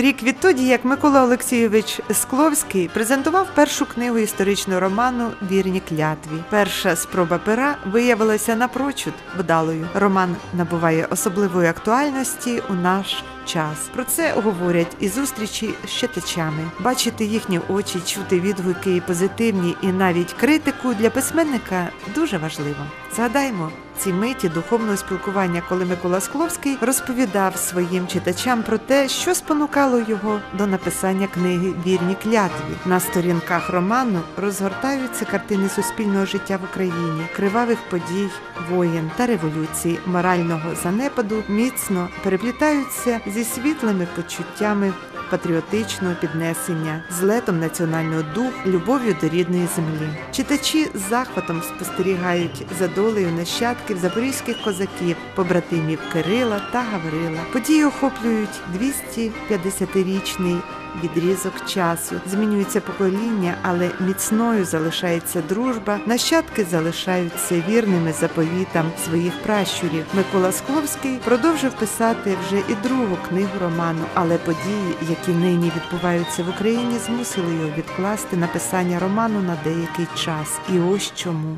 рік відтоді, як Микола Олексійович Скловський презентував першу книгу історичного роману Вірні клятві. Перша спроба пера виявилася напрочуд вдалою. Роман набуває особливої актуальності у наш час. Про це говорять і зустрічі з читачами. Бачити їхні очі, чути відгуки позитивні, і навіть критику для письменника дуже важливо. Згадаймо ці миті духовного спілкування, коли Микола Скловський розповідав своїм читачам про те, що спонукало його до написання книги Вірні клятві. На сторінках роману розгортаються картини суспільного життя в Україні, кривавих подій, воєн та революцій, морального занепаду міцно переплітаються зі світлими почуттями патріотичного піднесення, злетом національного духу, любов'ю до рідної землі. Читачі з захватом спостерігають за долею нащадків запорізьких козаків, побратимів Кирила та Гаврила. Події охоплюють 250-річний відрізок часу. Змінюється покоління, але міцною залишається дружба. Нащадки залишаються вірними заповітам своїх пращурів. Микола Скловський продовжив писати вже і другу книгу роману, але події, які нині відбуваються в Україні, змусили його відкласти написання роману на деякий час. І ось чому.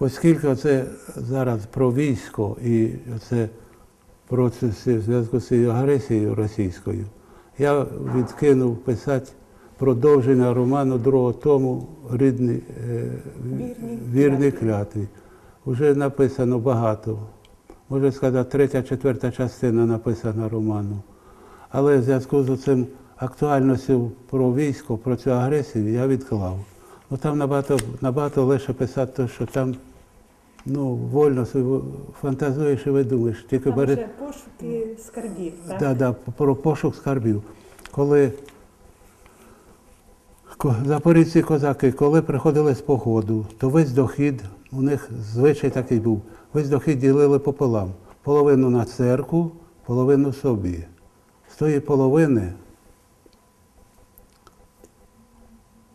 Оскільки це зараз про військо і це процеси в зв'язку з агресією російською, я відкинув писати продовження роману другого тому рідні, е, вірні клятві. Вже написано багато. Можна сказати, третя, четверта частина написана роману. Але в зв'язку з цим актуальністю про військо, про цю агресію я відклав. Ну там набагато, набагато легше писати, те, що там ну, вольно фантазуєш і видумуєш. Тільки Там бери вже пошуки скарбів, так? да, да, про пошук скарбів. Коли ко- запорізькі козаки, коли приходили з походу, то весь дохід, у них звичай такий був, весь дохід ділили пополам. Половину на церкву, половину собі. З тої половини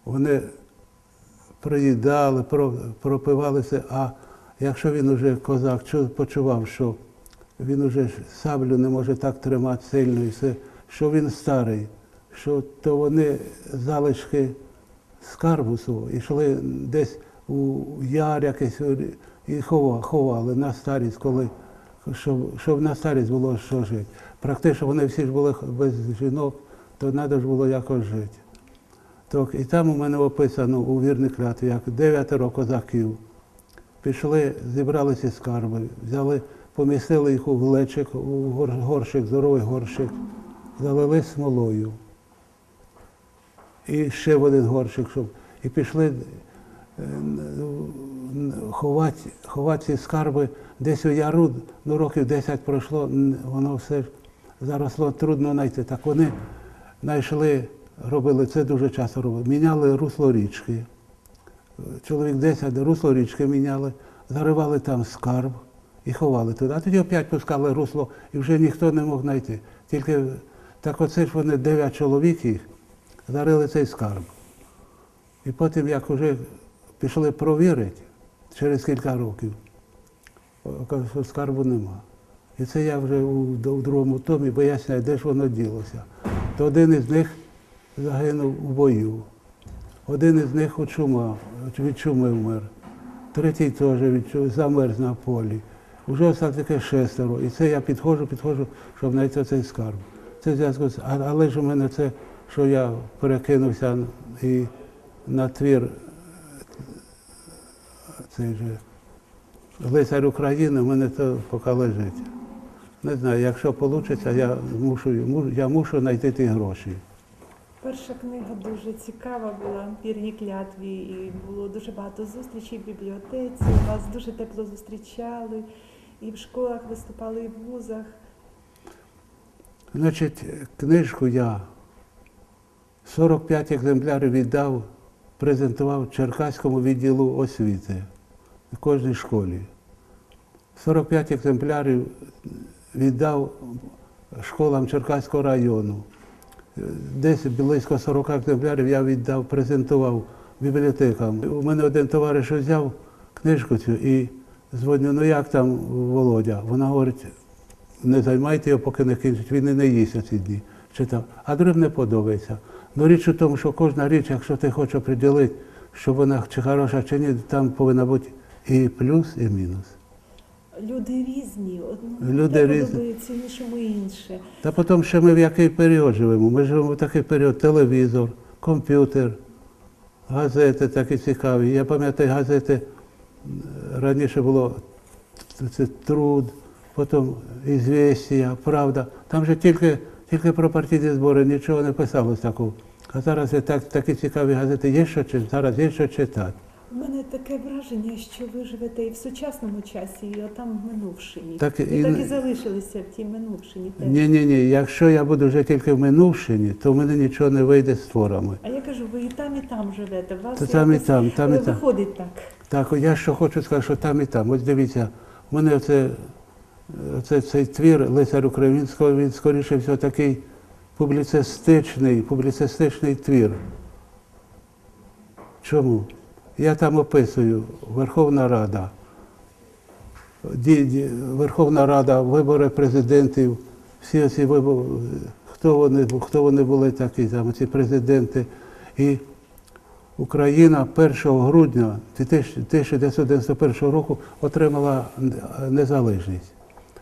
вони приїдали, пропивалися, а якщо він уже козак почував, що він уже саблю не може так тримати сильно, і все, що він старий, що то вони залишки скарбу свого йшли десь у яр якийсь і ховали на старість, коли щоб, щоб на старість було що жити. Практично вони всі ж були без жінок, то треба ж було якось жити. Так, і там у мене описано у вірних клятві, як дев'ятеро козаків пішли, зібралися скарби, взяли, помістили їх у глечик, у гор- горщик, здоровий горщик, залили смолою. І ще в один горщик, щоб. І пішли е, ховати, ховати ці скарби десь у яру, ну років 10 пройшло, воно все заросло, трудно знайти. Так вони знайшли, робили це дуже часто робили. Міняли русло річки. Чоловік 10 русло річки міняли, заривали там скарб і ховали туди. А тоді опять пускали русло і вже ніхто не мог знайти. Тільки так оце ж вони 9 чоловік їх зарили цей скарб. І потім, як вже пішли провірити через кілька років, що скарбу нема. І це я вже у, другому томі поясняю, де ж воно ділося. То один із них загинув у бою. Один із них чума, від чуми вмер. Третій теж замерз на полі. Уже осталось таке шестеро. І це я підходжу, підходжу, щоб знайти цей скарб. Це зв'язку. Але ж у мене це, що я перекинувся і на твір цей же лицар України, в мене це поки лежить. Не знаю, якщо вийде, я мушу, я мушу знайти ті гроші. Перша книга дуже цікава була, вірні клятві, і було дуже багато зустрічей в бібліотеці. Вас дуже тепло зустрічали, і в школах виступали, і в вузах. Значить, книжку я 45 екземплярів віддав, презентував Черкаському відділу освіти в кожній школі. 45 екземплярів віддав школам Черкаського району. Десь близько 40 екземплярів я віддав, презентував бібліотекам. У мене один товариш взяв книжку цю і дзвоню, ну як там Володя? Вона говорить, не займайте його, поки не кінчить, він і не їсть ці дні. читав, а другим не подобається. Ну річ у тому, що кожна річ, якщо ти хочеш приділити, що вона чи хороша, чи ні, там повинна бути і плюс, і мінус. Люди різні, одному Люди різні. подобається, іншому інше. Та потім ще ми в який період живемо. Ми живемо в такий період телевізор, комп'ютер, газети такі цікаві. Я пам'ятаю, газети раніше було це труд, потім «Ізвєстія», правда. Там же тільки, тільки про партійні збори нічого не писалось такого. А зараз так, такі цікаві газети, є що читати, зараз є що читати. У мене таке враження, що ви живете і в сучасному часі, і отам в минувшині. Так ви і так і залишилися в тій минувшині. Ні, ні, ні. Якщо я буду вже тільки в минувшині, то в мене нічого не вийде з творами. А я кажу, ви і там, і там живете. Вас Та там і там, там і там. виходить так. Так, я що хочу сказати, що там і там. Ось дивіться, в мене оце, оце, цей твір Лицар Українського, він скоріше всього такий публіцистичний, публіцистичний твір. Чому? Я там описую Верховна Рада, Верховна Рада, вибори президентів, всі ці вибори, хто вони, хто вони були такі, там, ці президенти. І Україна 1 грудня 1991 року отримала незалежність.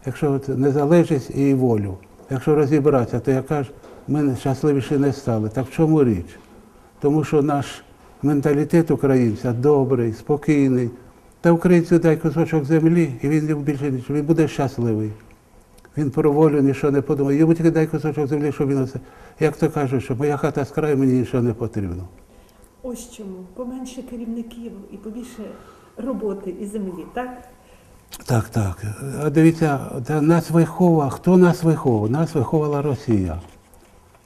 Якщо незалежність і волю, якщо розібратися, то яка ж ми щасливіші не стали. Так в чому річ? Тому що наш менталітет українця добрий, спокійний. Та українцю дай кусочок землі, і він більше нічого, він буде щасливий. Він про волю нічого не подумає. Йому тільки дай кусочок землі, щоб він оце. Як то кажуть, що моя хата з краю, мені нічого не потрібно. Ось чому. Поменше керівників і побільше роботи і землі, так? Так, так. А дивіться, нас виховував, хто нас виховував? Нас виховувала Росія.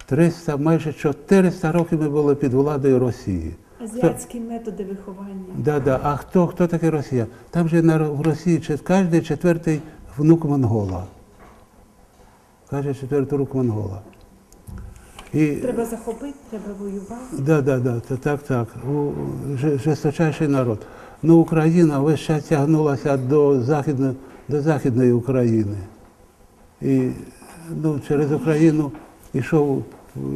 300, майже 400 років ми були під владою Росії. Азіатські методи виховання. Да, да. А хто, хто таке Росія? Там же на, в Росії кожен четвертий внук монгола. Каже четвертий рук монгола. І, Треба захопити, треба воювати. Да, да, да, та- так, так. У- Жесточайший народ. Ну, Україна весь час тягнулася до західної, до Західної України. І ну, через Україну йшов,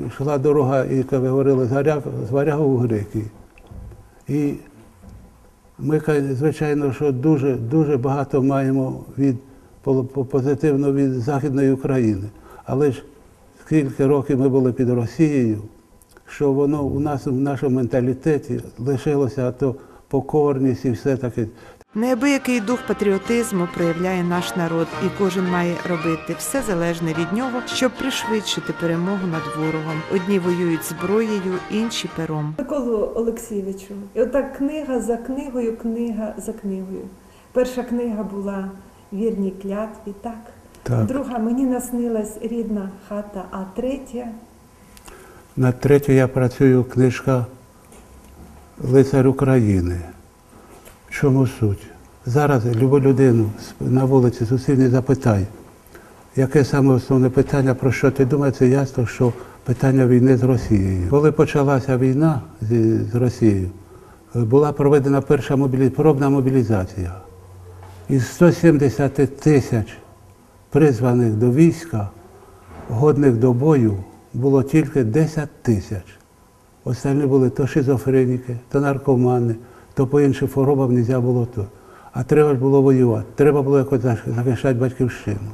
йшла дорога, і, як ви говорили, з Варягу в Греки. І ми, звичайно, що дуже, дуже багато маємо від по- по- позитивно від Західної України. Але ж скільки років ми були під Росією, що воно у нас в нашому менталітеті лишилося то покорність і все таке. Неабиякий дух патріотизму проявляє наш народ, і кожен має робити все залежне від нього, щоб пришвидшити перемогу над ворогом. Одні воюють зброєю, інші пером. Миколу Олексійовичу, і отак книга за книгою, книга за книгою. Перша книга була вірні клятві, так? Так. Друга мені наснилась рідна хата, а третя На третю я працюю книжка Лицар України. Чому суть? Зараз любу людину на вулиці зустріне запитай, яке саме основне питання, про що ти думаєш, це ясно, що питання війни з Росією. Коли почалася війна з, Росією, е, була проведена перша мобілі... пробна мобілізація. Із 170 тисяч призваних до війська, годних до бою, було тільки 10 тисяч. Останні були то шизофреніки, то наркомани, то по іншим хворобам не можна було то. А треба ж було воювати, треба було якось захищати батьківщину.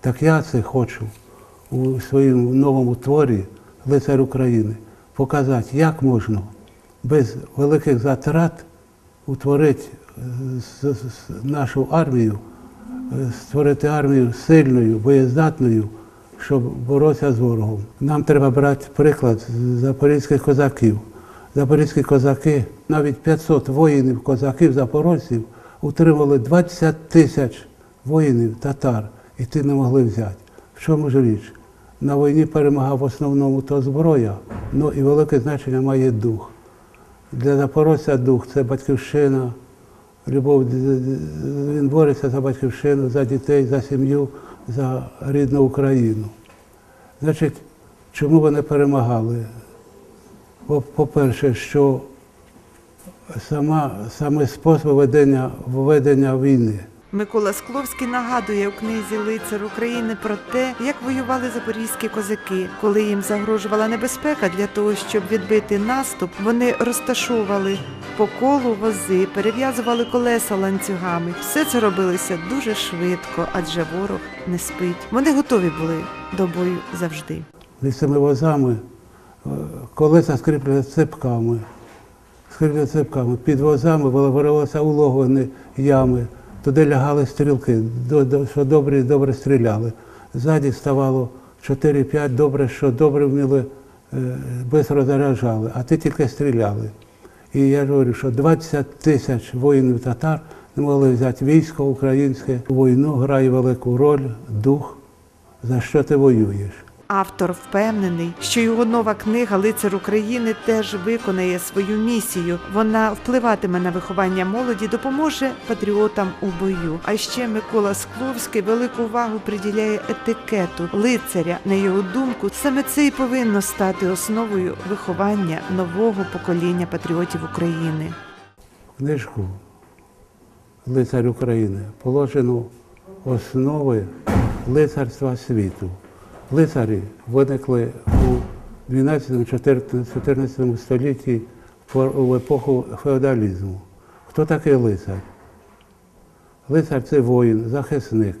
Так я це хочу у своєму новому творі Лицар України показати, як можна без великих затрат утворити е, нашу армію, е, створити армію сильною, боєздатною, щоб боротися з ворогом. Нам треба брати приклад з запорізьких козаків. Запорізькі козаки, навіть 500 воїнів, козаків, запорожців, утримали 20 тисяч воїнів, татар, і ті не могли взяти. В чому ж річ? На війні перемагав в основному то зброя, ну і велике значення має дух. Для запорожця дух це батьківщина, любов. Він бореться за батьківщину, за дітей, за сім'ю, за рідну Україну. Значить, чому вони перемагали? По- По-перше, що сама, саме спосіб ведення, ведення війни. Микола Скловський нагадує у книзі Лицар України про те, як воювали запорізькі козаки. Коли їм загрожувала небезпека для того, щоб відбити наступ, вони розташовували по колу вози, перев'язували колеса ланцюгами. Все це робилося дуже швидко, адже ворог не спить. Вони готові були до бою завжди. Між цими возами е, колеса скріплені цепками. Скріплені цепками. Під возами виливалися улоговини ями. Туди лягали стрілки, що добре, добре стріляли. Ззаді ставало 4-5, добре, що добре вміли, е, без розряджали, а ти тільки стріляли. І я говорю, що 20 тисяч воїнів татар не могли взяти військо українське. Війну грає велику роль дух, за що ти воюєш. Автор впевнений, що його нова книга Лицар України теж виконає свою місію. Вона впливатиме на виховання молоді, допоможе патріотам у бою. А ще Микола Скловський велику увагу приділяє етикету лицаря. На його думку, саме це і повинно стати основою виховання нового покоління патріотів України. книжку Лицар України положено основи лицарства світу. Лицарі виникли у 12-14 столітті в епоху феодалізму. Хто такий лицар? Лицар це воїн, захисник.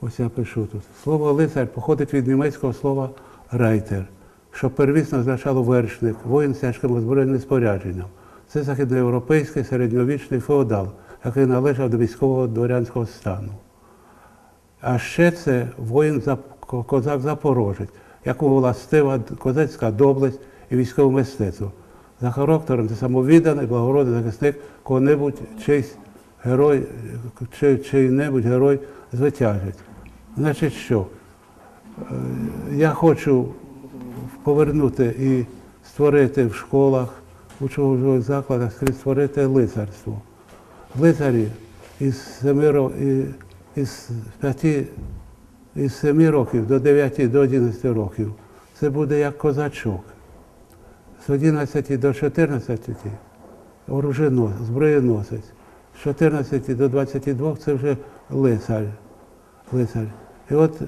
Ось я пишу тут. Слово лицар походить від німецького слова рейтер, що первісно означало вершник, воїн з тяжким озброєним спорядженням. Це західноєвропейський середньовічний феодал, який належав до військового дворянського стану. А ще це воїн козак Запорожець, якому властива козацька доблесть і військове мистецтво. За характером це самовідданий, благородний захисник кого-небудь чийсь герой, чи, чий-небудь герой звитяжить. Значить що? Е, Я хочу повернути і створити в школах, у учбових закладах створити лицарство. Лицарі із семи із п'яти із 7 років до 9 до 11 років це буде як козачок. З 11 до 14 оруженос, зброєносець. З 14 до 22 це вже лицар. лицар. І от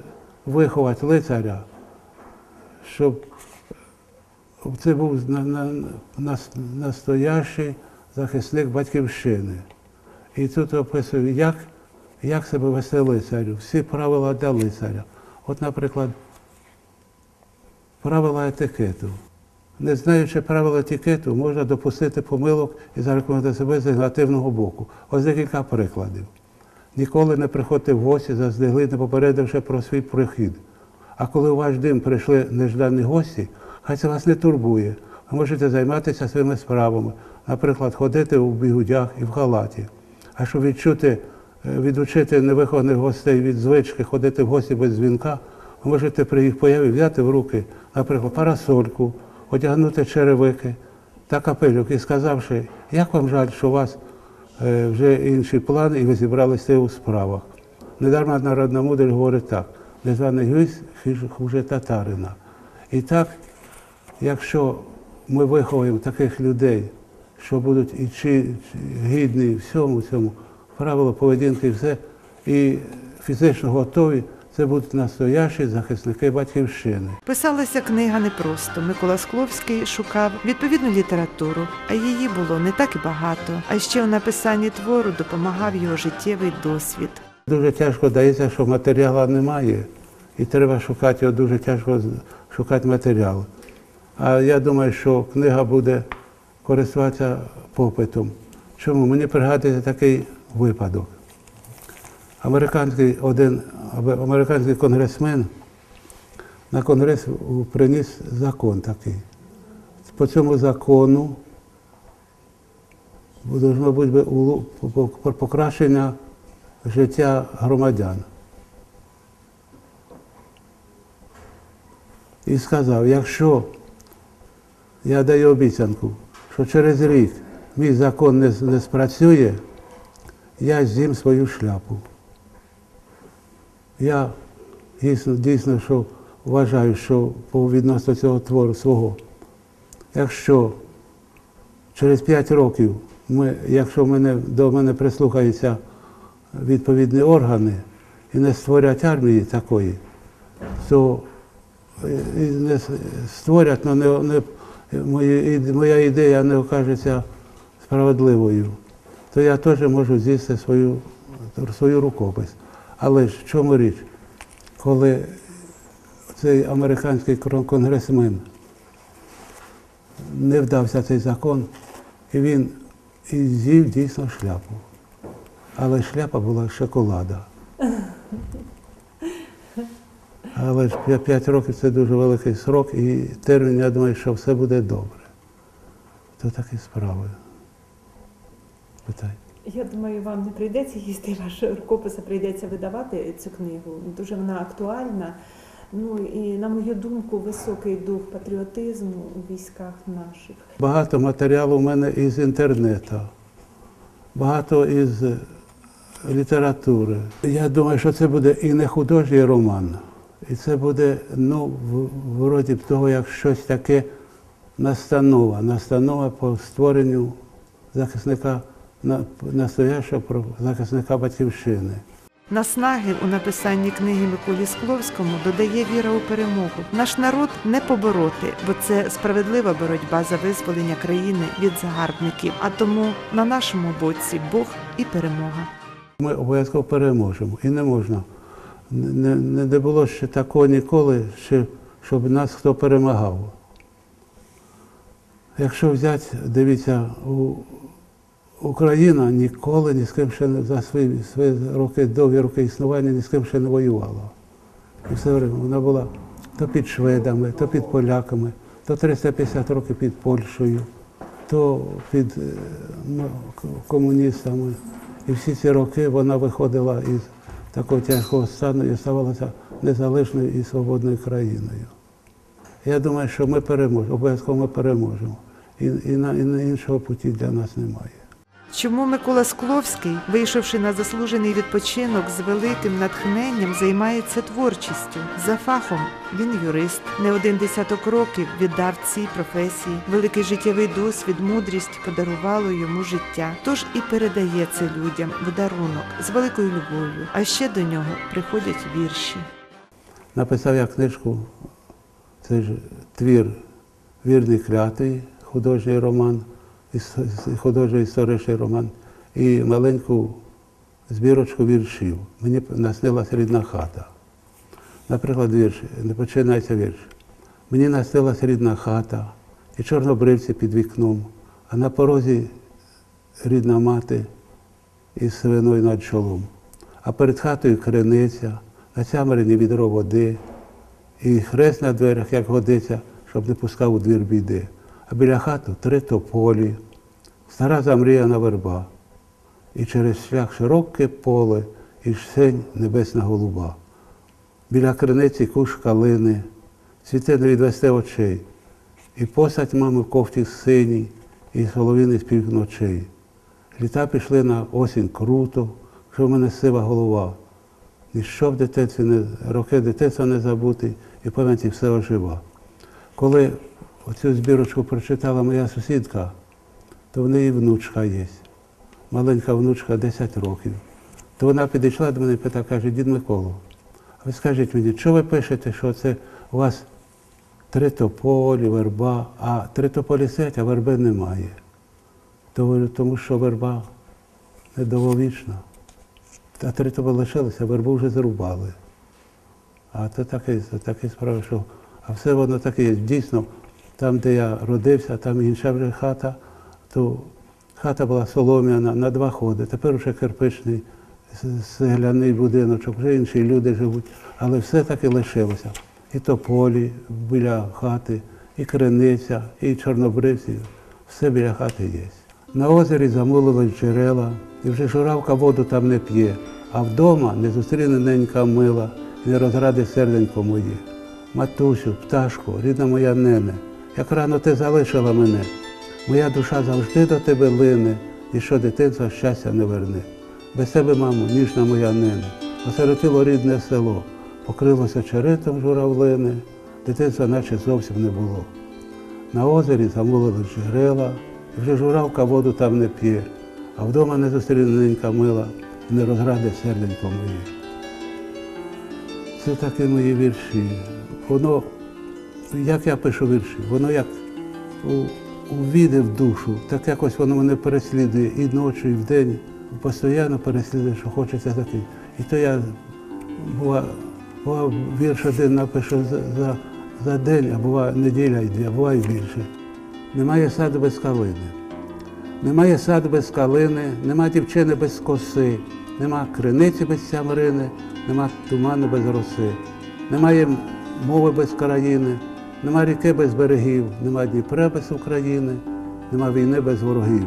виховати лицаря, щоб це був на, на, нас- настоящий захисник батьківщини. І тут описую, як, як себе вести лицарю, всі правила для лицаря. От, наприклад, правила етикету. Не знаючи правил етикету, можна допустити помилок і зарекомендувати себе з негативного боку. Ось декілька прикладів. Ніколи не приходьте в гості, заздалегідь не попередивши про свій прихід. А коли у ваш дім прийшли неждані гості, хай це вас не турбує. Ви можете займатися своїми справами, наприклад, ходити у бігудях і в халаті. А щоб відчути, відучити невихованих гостей від звички ходити в гості без дзвінка, можете при їх появі взяти в руки, наприклад, парасольку, одягнути черевики та капелюк і сказавши, як вам жаль, що у вас е, вже інші плани і ви зібралися у справах. Недарма народна мудрість говорить так, незваний гість хиж- хуже татарина. І так, якщо ми виховуємо таких людей, що будуть і чи, чи гідні всьому цьому, правило поведінки, і все, і фізично готові, це будуть настоящі захисники батьківщини. Писалася книга непросто. Микола Скловський шукав відповідну літературу, а її було не так і багато. А ще у написанні твору допомагав його життєвий досвід. Дуже тяжко дається, що матеріалу немає, і треба шукати його дуже тяжко шукати матеріал. А я думаю, що книга буде користуватися попитом. Чому? Мені пригадується такий випадок. Американський один американський конгресмен на конгрес приніс закон такий. По цьому закону должно бути покращення життя громадян. І сказав, якщо я даю обіцянку, що через рік мій закон не, не спрацює, я з'їм свою шляпу. Я дійсно, дійсно що вважаю, що по відносно цього твору свого, якщо через 5 років ми, якщо мене, до мене прислухаються відповідні органи і не створять армії такої, то е, і не створять, але не, не, моя ідея не окажеться справедливою, то я теж можу з'їсти свою, свою рукопис. Але ж в чому річ? Коли цей американський конгресмен не вдався цей закон, і він і з'їв дійсно шляпу. Але шляпа була шоколада. Але ж 5 років це дуже великий срок, і термін, я думаю, що все буде добре. То такі справи. Питай. Я думаю, вам не прийдеться їсти ваш рукопис, а прийдеться видавати цю книгу. Дуже вона актуальна. Ну і на мою думку, високий дух патріотизму у військах наших. Багато матеріалу в мене із інтернету, багато із е, літератури. Я думаю, що це буде і не художній роман, і це буде, ну, вроді б того, як щось таке настанова, настанова по створенню захисника, настоящого захисника батьківщини. Наснаги у написанні книги Миколі Скловському додає віра у перемогу. Наш народ не побороти, бо це справедлива боротьба за визволення країни від загарбників. А тому на нашому боці Бог і перемога. Ми обов'язково переможемо. І не можна. Не, не, не було ще такого ніколи, щоб нас хто перемагав. Якщо взяти, дивіться, у, Україна ніколи ні з ким ще не за свої, свої роки, довгі роки існування ні з ким ще не воювала. І все время вона була то під шведами, то під поляками, то 350 років під Польщею, то під е, ну, комуністами. І всі ці роки вона виходила із такого тяжкого стану і ставалася незалежною і свободною країною. Я думаю, що ми переможемо, обов'язково ми переможемо. І, і, і на іншого путі для нас немає. Чому Микола Скловський, вийшовши на заслужений відпочинок з великим натхненням, займається творчістю? За фахом він юрист, не один десяток років віддав цій професії. Великий життєвий досвід, мудрість подарувало йому життя. Тож і передає це людям в дарунок з великою любов'ю. А ще до нього приходять вірші. Написав я книжку, це ж твір Вірний клятий, художній роман, художній історичний роман, і маленьку збірочку віршів. Мені наснилася рідна хата. Наприклад, вірш, не починається вірш. Мені наснилася рідна хата, і чорнобривці під вікном, а на порозі рідна мати із свиною над чолом. А перед хатою криниця, на цямерині відро води, і хрест на дверях, як годиться, щоб не пускав у двір біди. А біля хати три тополі, стара замріяна верба, і через шлях широке поле, і сень небесна голуба. Біля криниці куш калини, цвіте не відвести очей, і посадь мами в кофті синій, і соловіний спів ночей. Літа пішли на осінь круто, що в мене сива голова. Ніщо в дитинстві не роки дитинства не забути, і пам'яті все ожива. Коли оцю збірочку прочитала моя сусідка, то в неї внучка є. Маленька внучка 10 років. То вона підійшла до мене і питає, каже, дід Миколо, а ви скажіть мені, що ви пишете, що це у вас три тополі, верба, а три тополі а верби немає. То говорю, тому що верба недовговічна. А три тополі лишилися, вербу вже зрубали. А це таке, таке справа, що а все воно таке є. Дійсно, там, де я родився, там інша вже хата, то хата була солом'яна на два ходи. Тепер вже кирпичний с- цегляний будиночок, вже інші люди живуть, але все таки лишилося. І тополі біля хати, і криниця, і чорнобривці, все біля хати є. На озері замулились джерела, і вже журавка воду там не п'є, а вдома не зустріне ненька мила, не розради серденько моє. Матусю, пташко, рідна моя нене, як рано ти залишила мене. Моя душа завжди до тебе лине, і що дитинства щастя не верне. Без тебе, мамо, ніжна моя нене, осиротило рідне село, покрилося черетом журавлине, дитинства наче зовсім не було. На озері замулили джерела, Вже журавка воду там не п'є, а вдома не зустріне ненька мила, і не розграде серденько моє. Це такі мої вірші. Воно, як я пишу вірші, воно як увійде в душу, так якось воно мене переслідує і ночі, і вдень. Постійно переслідує, що хочеться таке. І то я бува, бува вірш один напишу за, за, за день, а буває неділя і дві, а буває і більше. Немає саду без калини. Немає саду без калини, нема дівчини без коси, нема криниці без сямрини, нема туману без роси, немає мови без країни, нема ріки без берегів, нема Дніпра без України, нема війни без ворогів.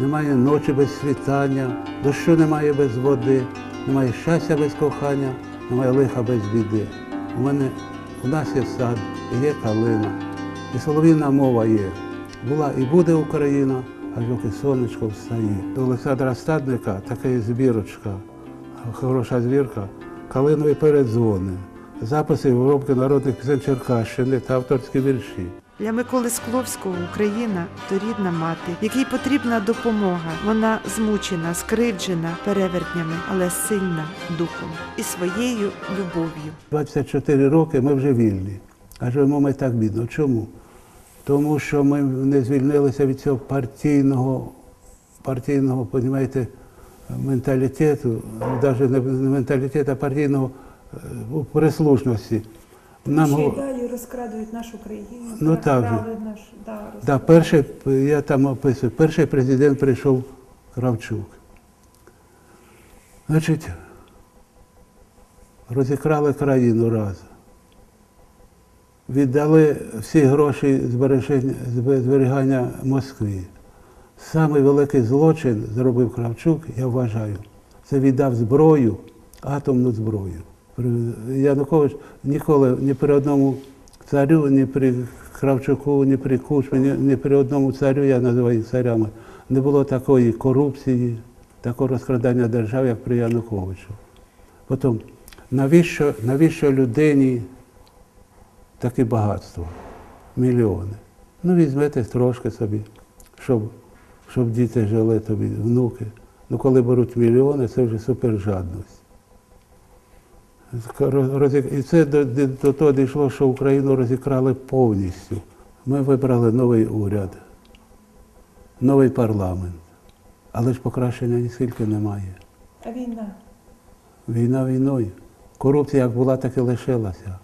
Немає ночі без світання, дощу немає без води, немає щастя без кохання, немає лиха без біди. У мене у нас є сад, і є калина, і солов'їна мова є. Була і буде Україна, аж доки сонечко встає. До Олександра Стадника така є збірочка, хороша збірка, калинові передзвони, записи виробки народних пісень Черкащини та авторські вірші. Для Миколи Скловського Україна то рідна мати, якій потрібна допомога. Вона змучена, скривджена перевертнями, але сильна духом і своєю любов'ю. 24 роки ми вже вільні. А живемо ми так бідно. Чому? Тому що ми не звільнилися від цього партійного, партійного, понімаєте, менталітету, навіть не менталітету, а партійного у прислушності. Нам Ще й далі розкрадують нашу країну, Ну, так же. наш, да, Да, перший, я там описую, перший президент прийшов Кравчук. Значить, розікрали країну раз. Віддали всі гроші зберігання Москві. Самий великий злочин зробив Кравчук, я вважаю. Це віддав зброю, атомну зброю. Янукович ніколи ні при одному царю, ні при Кравчуку, ні при Кучмі, ні, ні при одному царю, я називаю царями, не було такої корупції, такого розкрадання держави, як при Януковичу. Потім, навіщо, навіщо людині таке багатство? Мільйони. Ну, візьмете трошки собі, щоб, щоб діти жили тобі, внуки. Ну, коли беруть мільйони, це вже супержадність. І це до, до, до того дійшло, що Україну розікрали повністю. Ми вибрали новий уряд, новий парламент. Але ж покращення ніскільки немає. А війна? Війна війною. Корупція як була, так і лишилася.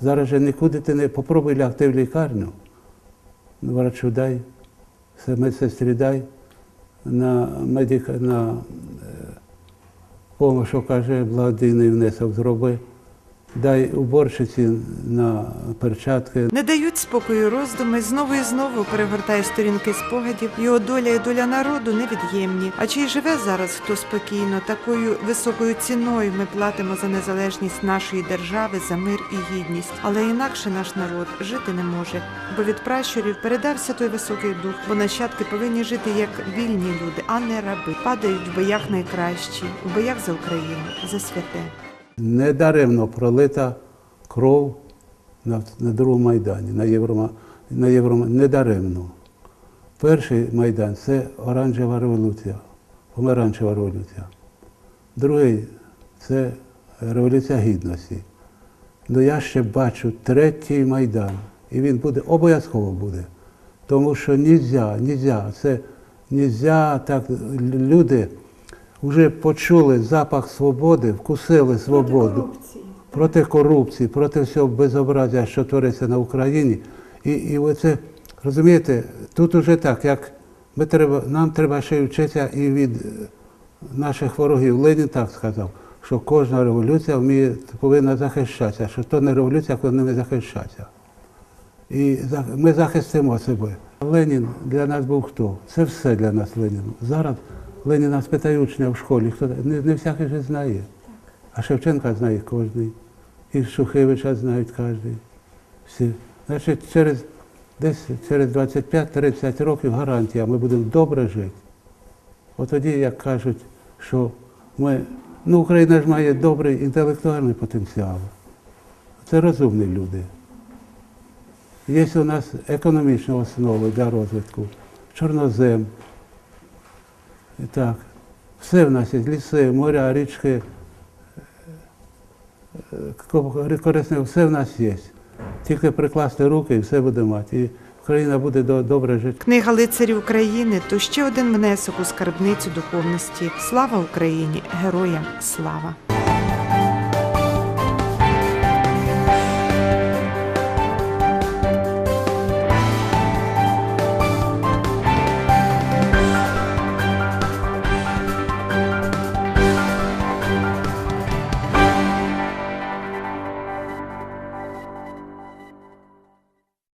Зараз же нікуди ти не попробуй лягти в лікарню. Врачу дай, медсестрі дай, на медика, на що каже, благодійний внесок зроби. Дай уборщиці на перчатки, Не дають спокою роздуми, знову і знову перегортає сторінки спогадів. Його доля і доля народу невід'ємні. А чи й живе зараз хто спокійно? Такою високою ціною ми платимо за незалежність нашої держави, за мир і гідність. Але інакше наш народ жити не може, бо від пращурів передався той високий дух, бо нащадки повинні жити як вільні люди, а не раби. Падають в боях найкращі, у боях за Україну, за святе. Недаремно пролита кров на, на другому Майдані, на Єврома, на Єврома, недаремно. Перший Майдан це оранжева революція, помаранчева революція. Другий це революція гідності. Ну я ще бачу третій Майдан, і він буде, обов'язково буде. Тому що нельзя, нельзя, це нельзя так, люди вже почули запах свободи, вкусили Проти свободу корупції. проти корупції, проти всього безобразя, що твориться на Україні. І, і оце, розумієте, тут уже так, як ми треба, нам треба ще й вчитися і від е, наших ворогів. Ленін так сказав, що кожна революція вміє, повинна захищатися, що то не революція, коли не захищатися. І ми захистимо себе. Ленін для нас був хто? Це все для нас Ленін. Зараз Леніна спитає учня в школі, хто не, не всякий же знає. А Шевченка знає кожен. І Шухевича знають кожен. Всі. Значить, через десь через 25-30 років гарантія, ми будемо добре жити. От тоді, як кажуть, що ми, ну Україна ж має добрий інтелектуальний потенціал. Це розумні люди. Є у нас економічні основи для розвитку. чорнозем. Так. Все в нас є, ліси, моря, річки, е, корисне, все в нас є. Тільки прикласти руки і все буде мати. І Україна буде до- добре жити. Книга лицарів України то ще один внесок у скарбницю духовності. Слава Україні! Героям слава!